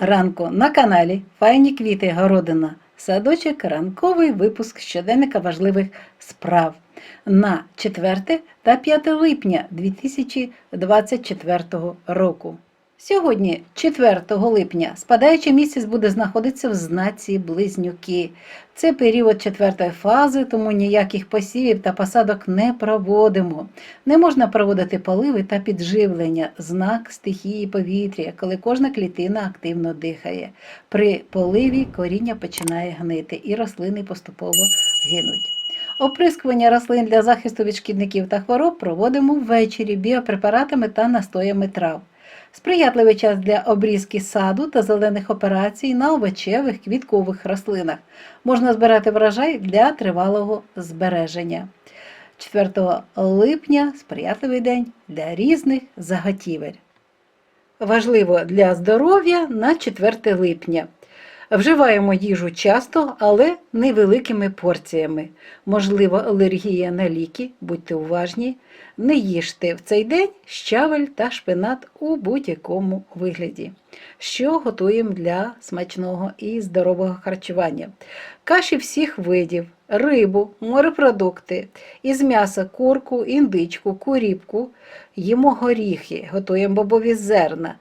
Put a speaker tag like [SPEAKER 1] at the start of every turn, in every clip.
[SPEAKER 1] ранку на каналі Файні квіти Городина. Садочок ранковий випуск щоденника важливих справ на 4 та 5 липня 2024 року. Сьогодні, 4 липня, спадаючий місяць буде знаходитися в знаці Близнюки. Це період четвертої фази, тому ніяких посівів та посадок не проводимо. Не можна проводити поливи та підживлення, знак стихії повітря, коли кожна клітина активно дихає. При поливі коріння починає гнити і рослини поступово гинуть. Оприскування рослин для захисту від шкідників та хвороб проводимо ввечері біопрепаратами та настоями трав. Сприятливий час для обрізки саду та зелених операцій на овочевих квіткових рослинах. Можна збирати врожай для тривалого збереження. 4 липня сприятливий день для різних заготівель. Важливо для здоров'я на 4 липня. Вживаємо їжу часто, але невеликими порціями. Можливо, алергія на ліки, будьте уважні. Не їжте в цей день щавель та шпинат у будь-якому вигляді. Що готуємо для смачного і здорового харчування? Каші всіх видів, рибу, морепродукти, із м'яса курку, індичку, куріпку, їмо горіхи, готуємо бобові зерна,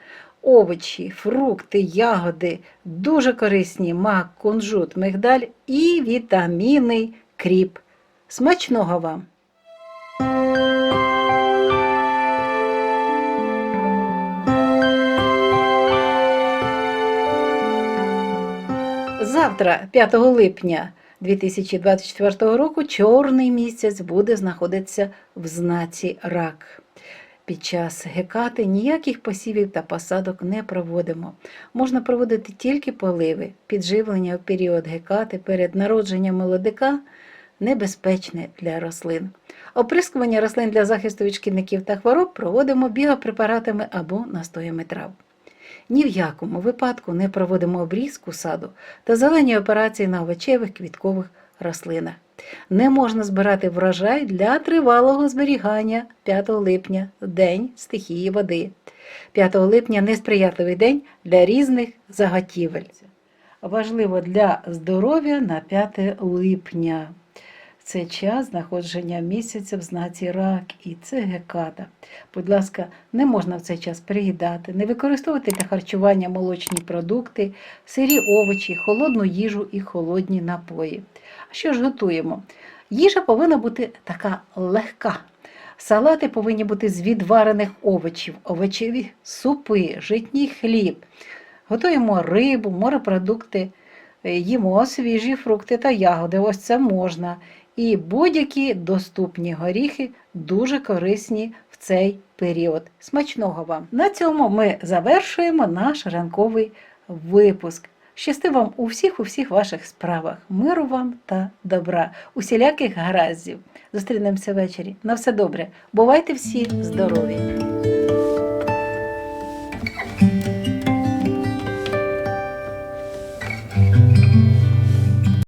[SPEAKER 1] овочі, фрукти, ягоди, дуже корисні мак, кунжут, мигдаль і вітаміни кріп. Смачного вам! Завтра, 5 липня 2024 року, чорний місяць буде знаходитися в знаці рак. Під час гекати ніяких посівів та посадок не проводимо. Можна проводити тільки поливи. Підживлення в період гекати перед народженням молодика небезпечне для рослин. Оприскування рослин для захисту від шкідників та хвороб проводимо біопрепаратами або настоями трав. Ні в якому випадку не проводимо обрізку саду та зелені операції на овочевих квіткових рослинах. Не можна збирати врожай для тривалого зберігання 5 липня, день стихії води. 5 липня несприятливий день для різних заготівель. Важливо для здоров'я на 5 липня. Це час знаходження місяця в знаці рак і це геката. Будь ласка, не можна в цей час переїдати, не використовувати для харчування молочні продукти, сирі овочі, холодну їжу і холодні напої. А що ж готуємо? Їжа повинна бути така легка. Салати повинні бути з відварених овочів, овочеві супи, житній хліб. Готуємо рибу, морепродукти, їмо свіжі фрукти та ягоди. Ось це можна. І будь-які доступні горіхи дуже корисні в цей період. Смачного вам! На цьому ми завершуємо наш ранковий випуск. Щасти вам у всіх у всіх ваших справах, миру вам та добра, усіляких гараздів. Зустрінемося ввечері. На все добре. Бувайте всі здорові!